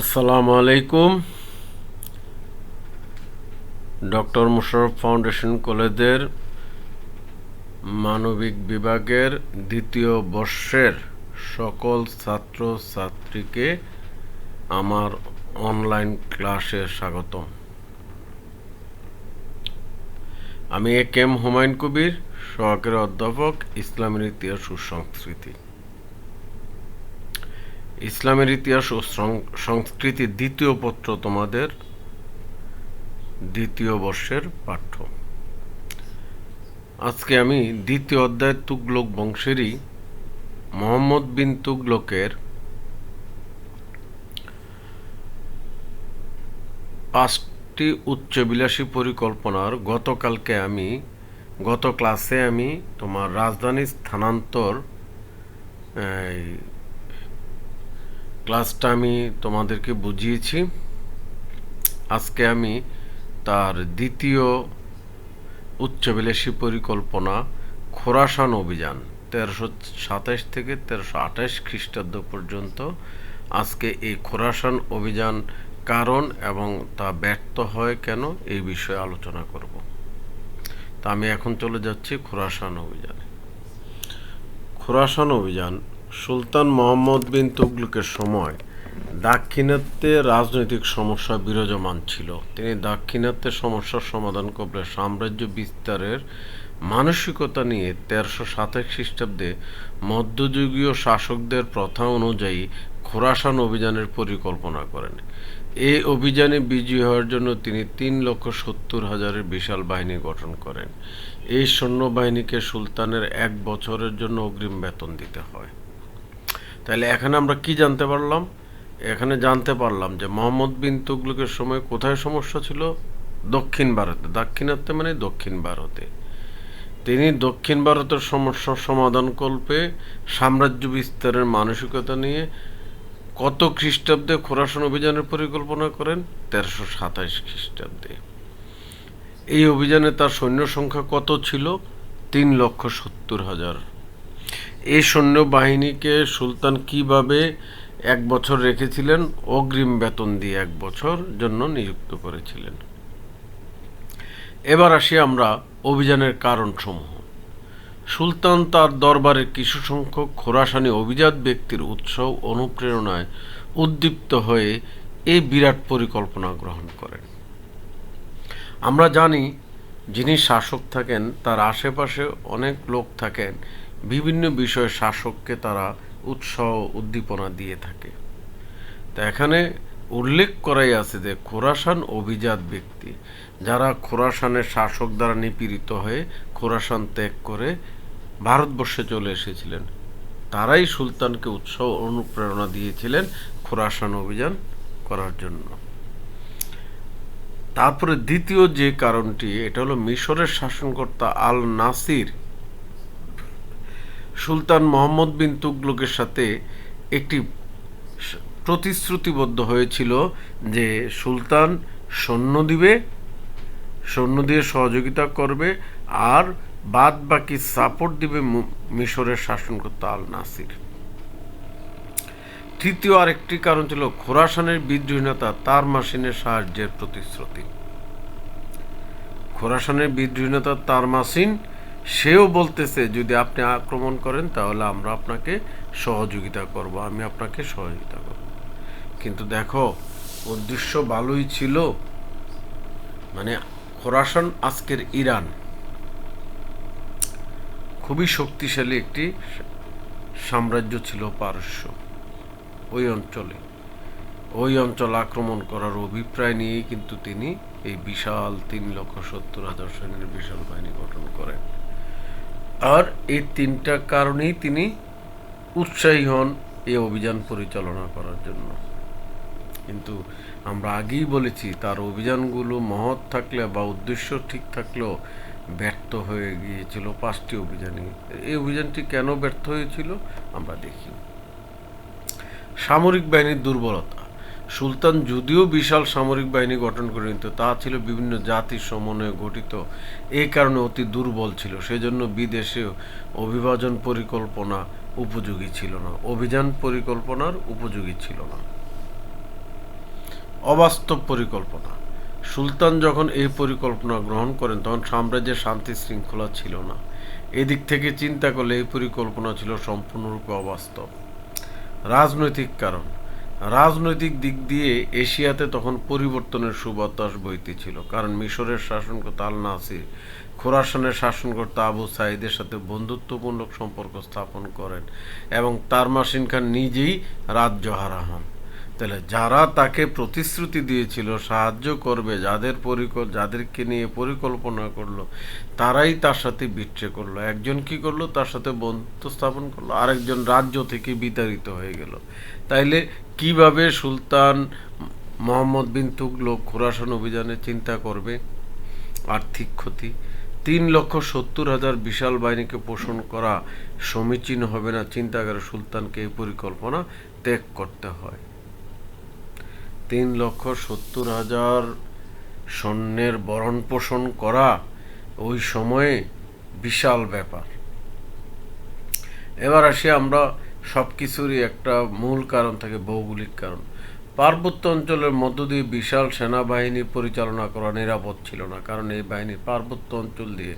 আসসালামু আলাইকুম doctor Musharraf foundation কলেজের মানবিক বিভাগের দ্বিতীয় বর্ষের সকল ছাত্র ছাত্রীকে আমার অনলাইন ক্লাসে স্বাগত আমি এ কেম হুমায়ুন কবির, সহকারী অধ্যাপক ইসলামের ইতিহাস ও সংস্কৃতি ইসলামের ইতিহাস ও সং- সংস্কৃতির দ্বিতীয় পত্র তোমাদের দ্বিতীয় বর্ষের পাঠ্য। আজকে আমি দ্বিতীয় অধ্যায় তুগলক বংশেরই মোহাম্মদ বিন তুগলকের পাঁচটি উচ্চবিলাসী পরিকল্পনার গতকালকে আমি, গত ক্লাসে আমি তোমার রাজধানী স্থানান্তর ক্লাসটা আমি তোমাদেরকে বুঝিয়েছি। আজকে আমি তার দ্বিতীয় উচ্চবিলাসী পরিকল্পনা, খোরাসান অভিযান, তেরোশো সাতাশ থেকে তেরোশো আঠাশ খ্রিস্টাব্দ পর্যন্ত। আজকে এই খোরাসান অভিযান কারণ এবং তা ব্যর্থ হয় কেন এই বিষয়ে আলোচনা করব। তা আমি এখন চলে যাচ্ছি খোরাসান অভিযানে। খোরাসান অভিযান সুলতান মোহাম্মদ বিন তুগলকের সময় দাক্ষিণাত্যে রাজনৈতিক সমস্যা বিরাজমান ছিল। তিনি দাক্ষিণাত্যের সমস্যার সমাধান করলে সাম্রাজ্য বিস্তারের মানসিকতা নিয়ে তেরোশো সাতাশ খ্রিস্টাব্দে মধ্যযুগীয় শাসকদের প্রথা অনুযায়ী খোরাসান অভিযানের পরিকল্পনা করেন। এই অভিযানে বিজয়ী হওয়ার জন্য তিনি তিন লক্ষ সত্তর হাজারের বিশাল বাহিনী গঠন করেন। এই সৈন্যবাহিনীকে সুলতানের এক বছরের জন্য অগ্রিম বেতন দিতে হয়। তাহলে এখানে আমরা কি জানতে পারলাম? এখানে জানতে পারলাম যে মোহাম্মদ বিন তুগলকের সময় কোথায় সমস্যা ছিল? দক্ষিণ ভারতে। দাক্ষিণাত্যে মানে দক্ষিণ ভারতে। তিনি দক্ষিণ ভারতের সমস্যার সমাধান কল্পে সাম্রাজ্য বিস্তারের মানসিকতা নিয়ে কত খ্রিস্টাব্দে খোরাসন অভিযানের পরিকল্পনা করেন? তেরোশো সাতাশ খ্রিস্টাব্দে। এই অভিযানে তার সৈন্য সংখ্যা কত ছিল? তিন লক্ষ সত্তর হাজার। এই সৈন্যবাহিনীকে সুলতান কীভাবে এক বছর রেখেছিলেন? অগ্রিম বেতন দিয়ে এক বছর জন্য নিযুক্ত করেছিলেন। এবার আসি আমরা অভিযানের কারণসমূহ। সুলতান তার দরবারে কিছু সংখ্যক খোরাসানি অভিজাত ব্যক্তির উৎসব অনুপ্রেরণায় উদ্দীপ্ত হয়ে এই বিরাট পরিকল্পনা গ্রহণ করেন। আমরা জানি, যিনি শাসক থাকেন, তার আশেপাশে অনেক লোক থাকেন বিভিন্ন বিষয়ে শাসককে তারা উৎসাহ উদ্দীপনা দিয়ে থাকে। তা এখানে উল্লেখ করাই আছে যে খোরাসান অভিজাত ব্যক্তি, যারা খোরাসানের শাসক দ্বারা নিপীড়িত হয়ে খোরাসান ত্যাগ করে ভারতবর্ষে চলে এসেছিলেন। তারাই সুলতানকে উৎসাহ অনুপ্রেরণা দিয়েছিলেন খোরাসান অভিযান করার জন্য। তারপরে দ্বিতীয় যে কারণটি, এটা হলো মিশরের শাসনকর্তা আল নাসির সুলতান মোহাম্মদ বিন তুগলকের সাথে একটি প্রতিশ্রুতিবদ্ধ হয়েছিল যে সুলতান সৈন্য দিবে, সৈন্য দিয়ে সহযোগিতা করবে, আর বাদ বাকি সাপোর্ট দিবে মিশরের শাসনকর্তা আল নাসির তৃতীয় আরেকটি কারণ ছিল খোরাসানের বিদ্রোহীনতা, তার মাসিনের সাহায্যের প্রতিশ্রুতি। খোরাসানের বিদ্রোহীনতা, তার মাসিন সেও বলতেছে, যদি আপনি আক্রমণ করেন, তাহলে আমরা আপনাকে সহযোগিতা করব, আমি আপনাকে সহযোগিতা করব। কিন্তু দেখো, উদ্দেশ্য ভালোই ছিল মানে খোরাসান আজকের ইরান। খুবই শক্তিশালী একটি সাম্রাজ্য ছিল পারস্য, ওই অঞ্চলে। ওই অঞ্চল আক্রমণ করার অভিপ্রায় নিয়েই কিন্তু তিনি এই বিশাল তিন লক্ষ সত্তর হাজার সৈন্যের বিশাল বাহিনী গঠন করেন। আর এই তিনটা কারণেই তিনি উৎসাহী হন এই অভিযান পরিচালনা করার জন্য। কিন্তু আমরা আগেই বলেছি, তার অভিযানগুলো মহৎ থাকলে বা উদ্দেশ্য ঠিক থাকলেও ব্যর্থ হয়ে গিয়েছিল পাঁচটি অভিযানে এই অভিযানটি কেন ব্যর্থ হয়েছিল আমরা দেখি সামরিক বাহিনীর দুর্বলতা। সুলতান যদিও বিশাল সামরিক বাহিনী গঠন করে নিত, তা ছিল বিভিন্ন জাতির সমন্বয়ে গঠিত। এই কারণে অতি দুর্বল ছিল। সেজন্য বিদেশে অভিবাজন পরিকল্পনা উপযোগী ছিল না। অভিযান পরিকল্পনার উপযোগী ছিল না। অবাস্তব পরিকল্পনা। সুলতান যখন এই পরিকল্পনা গ্রহণ করেন, তখন সাম্রাজ্যের শান্তি শৃঙ্খলা ছিল না। এদিক থেকে চিন্তা করলে এই পরিকল্পনা ছিল সম্পূর্ণরূপে অবাস্তব। রাজনৈতিক কারণ। রাজনৈতিক দিক দিয়ে এশিয়াতে তখন পরিবর্তনের সুবাতাস বইতেছিল কারণ মিশরের শাসনকর্তা আল নাসির খোরাসানের শাসনকর্তা আবু সাইদের সাথে বন্ধুত্বপূর্ণ সম্পর্ক স্থাপন করেন এবং তারমাসিন খান নিজেই রাজ্য হারা হন। তাহলে যারা তাকে প্রতিশ্রুতি দিয়েছিল, সাহায্য করবে, যাদের পরিকল যাদেরকে নিয়ে পরিকল্পনা করল, তারাই তার সাথে বিট্রে করল। একজন কি করল? তার সাথে বন্ধুত্ব স্থাপন করল। আরেকজন রাজ্য থেকে বিতাড়িত হয়ে গেল। তাইলে কীভাবে সুলতান মোহাম্মদ বিন তুগলক খোরাসান অভিযানে চিন্তা করবে? আর্থিক ক্ষতি। তিন লক্ষ সত্তর হাজার বিশাল বাহিনীকে পোষণ করা সমীচীন হবে না। চিন্তা করে সুলতানকে এই পরিকল্পনা ত্যাগ করতে হয়। তিন লক্ষ সত্তর হাজার সৈন্যের বরণ পোষণ করা ওই সময়ে বিশাল ব্যাপার। এবার আসি আমরা সব কিছুরই একটা মূল কারণ থাকে, ভৌগোলিক কারণ। পার্বত্য অঞ্চলের মধ্য দিয়ে বিশাল সেনাবাহিনী পরিচালনা করা নিরাপদ ছিল না, কারণ এই বাহিনী পার্বত্য অঞ্চল দিয়ে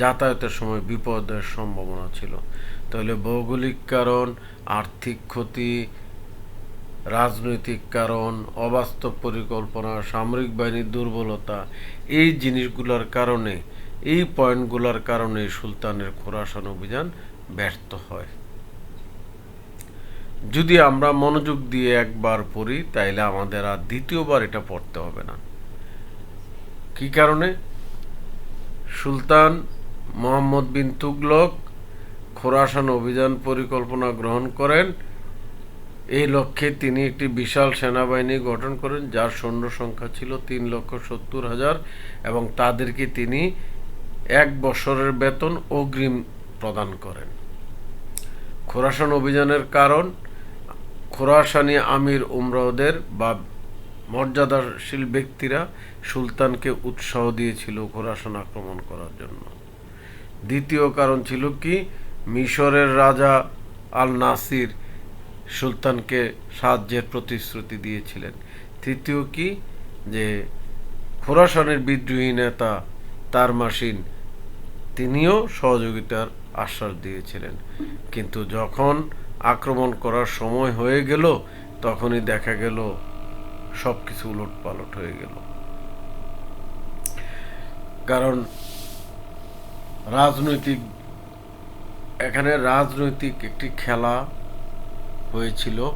যাতায়াতের সময় বিপদের সম্ভাবনা ছিল। তাহলে ভৌগোলিক কারণ, আর্থিক ক্ষতি, রাজনৈতিক কারণ, অবাস্তব পরিকল্পনা, সামরিক বাহিনীর দুর্বলতা, এই জিনিসগুলোর কারণে, এই পয়েন্টগুলোর কারণে সুলতানের খোরাসান অভিযান ব্যর্থ হয়। যদি আমরা মনোযোগ দিয়ে একবার পড়ি, তাইলে আমাদের আর দ্বিতীয়বার এটা পড়তে হবে না। কি কারণে? সুলতান মোহাম্মদ বিন তুগলক খোরাসান অভিযান পরিকল্পনা গ্রহণ করেন। এই লক্ষ্যে তিনি একটি বিশাল সেনাবাহিনী গঠন করেন, যার সৈন্য সংখ্যা ছিল তিন লক্ষ সত্তর হাজার এবং তাদেরকে তিনি এক বছরের বেতন অগ্রিম প্রদান করেন। খোরাসান অভিযানের কারণ খোরাসানি আমির উমরাওদের বা মর্যাদাশীল ব্যক্তিরা সুলতানকে উৎসাহ দিয়েছিল খোরাসান আক্রমণ করার জন্য। দ্বিতীয় কারণ ছিল কি? মিশরের রাজা আল নাসির সুলতানকে সাহায্যের প্রতিশ্রুতি দিয়েছিলেন। তৃতীয় কি? যে খোরাসানের বিদ্রোহী নেতা তার মাসিন তিনিও সহযোগিতার আশ্বাস দিয়েছিলেন। কিন্তু যখন আক্রমণ করার সময় হয়ে গেল, তখনই দেখা গেল সব কিছু উলট পালট হয়ে গেল। কারণ রাজনৈতিক, এখানে রাজনৈতিক একটি খেলা হয়েছিল,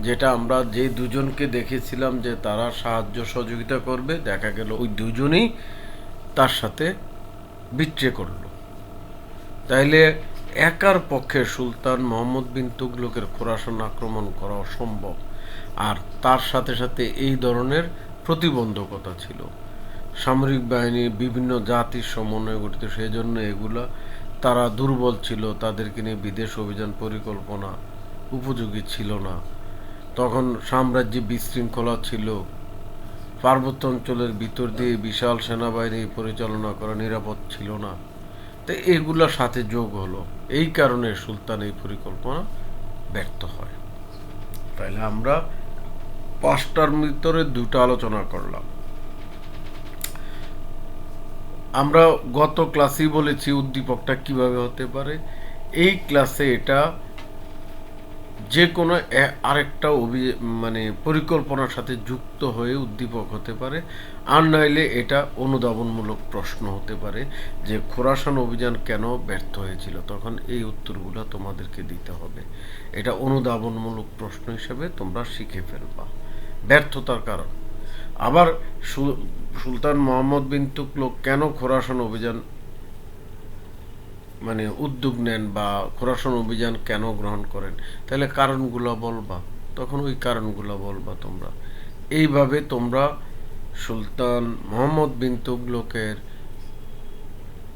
যেটা আমরা যে দুজনকে দেখেছিলাম যে তারা সাহায্য সহযোগিতা করবে, দেখা গেল ওই দুজনেই তার সাথে বিট্রে করল। তাইলে একার পক্ষে সুলতান মোহাম্মদ বিন তুগলকের খোরাসান আক্রমণ করা অসম্ভব। আর তার সাথে সাথে এই ধরনের প্রতিবন্ধকতা ছিল। সামরিক বাহিনী বিভিন্ন জাতির সমন্বয়ে গঠিত সেই জন্য এগুলা তারা দুর্বল ছিল, তাদেরকে নিয়ে বিদেশ অভিযান পরিকল্পনা উপযোগী ছিল না। তখন সাম্রাজ্যে বিশৃঙ্খলা ছিল। পার্বত্য অঞ্চলের ভিতর দিয়ে বিশাল সেনাবাহিনী পরিচালনা করা নিরাপদ ছিল না। তো এগুলোর সাথে যোগ হলো। এই কারণে সুলতান এই পরিকল্পনা ব্যর্থ হয়। তাইলে আমরা পাঁচটার ভিতরে দুটো আলোচনা করলাম। আমরা গত ক্লাসেই বলেছি উদ্দীপকটা কীভাবে হতে পারে। এই ক্লাসে এটা যে কোনো আরেকটা অভি মানে পরিকল্পনার সাথে যুক্ত হয়ে উদ্দীপক হতে পারে, আর নইলে এটা অনুধাবনমূলক প্রশ্ন হতে পারে যে খোরাসান অভিযান কেন ব্যর্থ হয়েছিল? তখন এই উত্তরগুলো তোমাদেরকে দিতে হবে। এটা অনুধাবনমূলক প্রশ্ন হিসেবে তোমরা শিখে ফেলবা। ব্যর্থতার কারণ। আবার সুলতান মোহাম্মদ বিন তুগলক কেন খোরাসান অভিযান মানে উদ্যোগ নেন বা খোরাসান অভিযান কেন গ্রহণ করেন? তাহলে কারণগুলো বলবা। তখন ওই কারণগুলো বলবা তোমরা। এইভাবে তোমরা সুলতান মোহাম্মদ বিন তুগলকের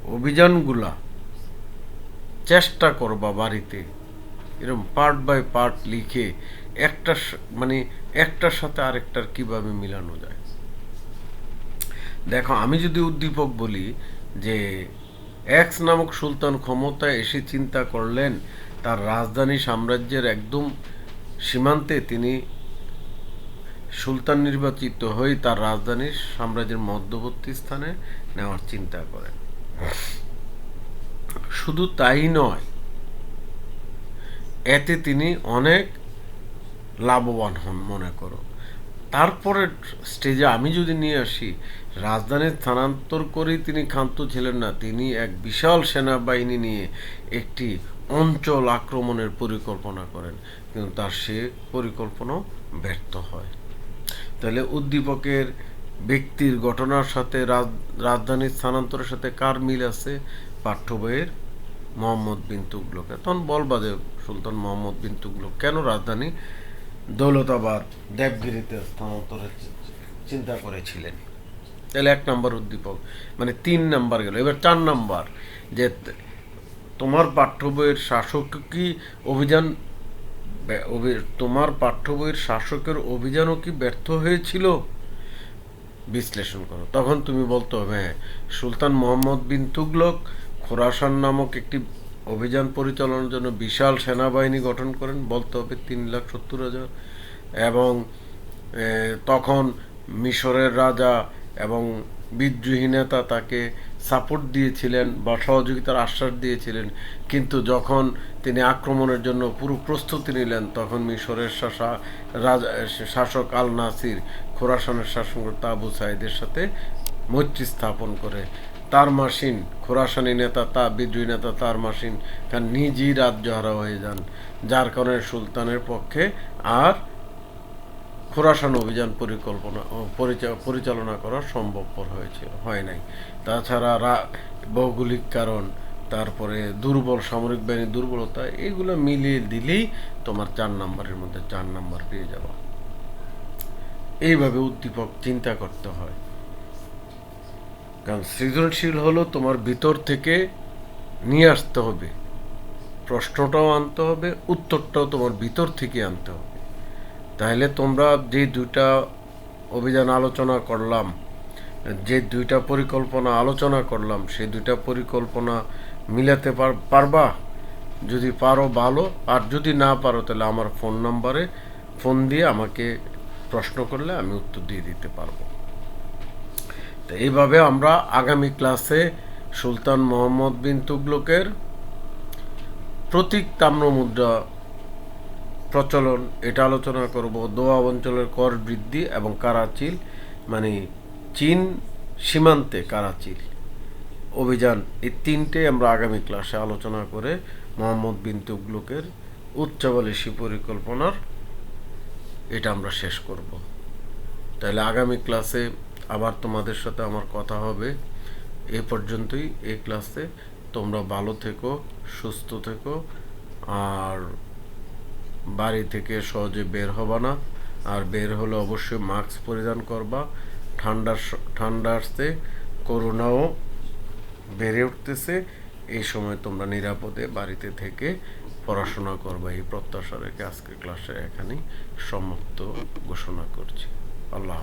অভিযানগুলা চেষ্টা করবা বাড়িতে। এরকম পার্ট বাই পার্ট লিখে একটা মানে একটার সাথে আরেকটার কীভাবে মিলানো যায়? দেখো, আমি যদি উদ্দীপক বলি যে এক্স নামক সুলতান ক্ষমতায় এসে চিন্তা করলেন, তার রাজধানী সাম্রাজ্যের একদম সীমান্তে তিনি সুলতান নির্বাচিত হয়ে তার রাজধানী সাম্রাজ্যের মধ্যবর্তী স্থানে নেওয়ার চিন্তা করেন। শুধু তাই নয়, এতে তিনি অনেক লাভবান হন, মনে করো। তারপরে স্টেজে আমি যদি নিয়ে আসি রাজধানী স্থানান্তর করেই তিনি ক্ষান্ত ছিলেন না। তিনি এক বিশাল সেনাবাহিনী নিয়ে একটি অঞ্চল আক্রমণের পরিকল্পনা করেন। কিন্তু তার সে পরিকল্পনা ব্যর্থ হয়। তাহলে উদ্দীপকের ব্যক্তির ঘটনার সাথে রাজ- রাজধানীর স্থানান্তরের সাথে কার মিল আছে? পাঠ্য বইয়ের মোহাম্মদ বিন তুগলকের। তখন বলবা যে সুলতান মোহাম্মদ বিন তুগলক, কেন রাজধানী দৌলতাবাদ, দেবগিরিতে স্থানান্তরের চিন্তা করেছিলেন। তাহলে এক নম্বর উদ্দীপক মানে তিন নাম্বার গেল। এবার চার নাম্বার, যে তোমার পাঠ্য বইয়ের শাসক কি অভিযান তোমার পাঠ্য বইয়ের শাসকের অভিযানও কি ব্যর্থ হয়েছিল? বিশ্লেষণ করো। তখন তুমি বলতে হবে হ্যাঁ সুলতান মোহাম্মদ বিন তুগলক খোরাসান নামক একটি অভিযান পরিচালনার জন্য বিশাল সেনাবাহিনী গঠন করেন, বলতে হবে তিন লাখ সত্তর হাজার। এবং তখন মিশরের রাজা এবং বিদ্রোহী নেতা তাকে সাপোর্ট দিয়েছিলেন বা সহযোগিতার আশ্বাস দিয়েছিলেন। কিন্তু যখন তিনি আক্রমণের জন্য পুরো প্রস্তুতি নিলেন, তখন মিশরের শাসা, রাজা, শাসক আল নাসির খোরাসানের শাসনকর্তা আবু সাইদের সাথে মৈত্রী স্থাপন করে। তার মাসিন খোরাসানি নেতা, তা বিদ্রোহী নেতা, তার মাসিন খান নিজেই রাজ্যহারা হয়ে যান। যার কারণে সুলতানের পক্ষে আর খোরাসান অভিযান পরিকল্পনা পরিচালনা করা সম্ভবপর হয়েছিল হয় নাই। তাছাড়া ভৌগোলিক কারণ, তারপরে দুর্বল সামরিক বাহিনীর দুর্বলতা, এগুলো মিলিয়ে দিলেই তোমার চার নাম্বারের মধ্যে চার নাম্বার পেয়ে যাবা। এইভাবে উদ্দীপক চিন্তা করতে হয়। কারণ সৃজনশীল হলো তোমার ভিতর থেকে নিয়ে আসতে হবে। প্রশ্নটাও আনতে হবে, উত্তরটাও তোমার ভিতর থেকে আনতে হবে। তাহলে তোমরা যে দুইটা অভিযান আলোচনা করলাম, যে দুইটা পরিকল্পনা আলোচনা করলাম, সেই দুইটা পরিকল্পনা মিলাতে পার- পারবা? যদি পারো ভালো, আর যদি না পারো তাহলে আমার ফোন নাম্বারে ফোন দিয়ে আমাকে প্রশ্ন করলে আমি উত্তর দিয়ে দিতে পারব। এইভাবে আমরা আগামী ক্লাসে সুলতান মোহাম্মদ বিন তুগলকের প্রতীক তাম্রমুদ্রা প্রচলন, এটা আলোচনা করব। দোয়া অঞ্চলের কর বৃদ্ধি এবং কারাচিল মানে চীন সীমান্তে কারাচিল অভিযান, এই তিনটে আমরা আগামী ক্লাসে আলোচনা করে মোহাম্মদ বিন তুগলকের উচ্চাবলিশী পরিকল্পনার এটা আমরা শেষ করব। তাহলে আগামী ক্লাসে আবার তোমাদের সাথে আমার কথা হবে। এ পর্যন্তই এই ক্লাসে। তোমরা ভালো থেকো, সুস্থ থেকো, আর বাড়ি থেকে সহজে বের হবা না। আর বের হলে অবশ্যই মাস্ক পরিধান করবা। ঠান্ডার ঠান্ডা আসতে করোনাও বেড়ে উঠতেছে। এই সময় তোমরা নিরাপদে বাড়িতে থেকে পড়াশোনা করবা। এই প্রত্যাশা রেখে আজকের ক্লাসে এখানেই সমাপ্ত ঘোষণা করছি। আল্লাহ।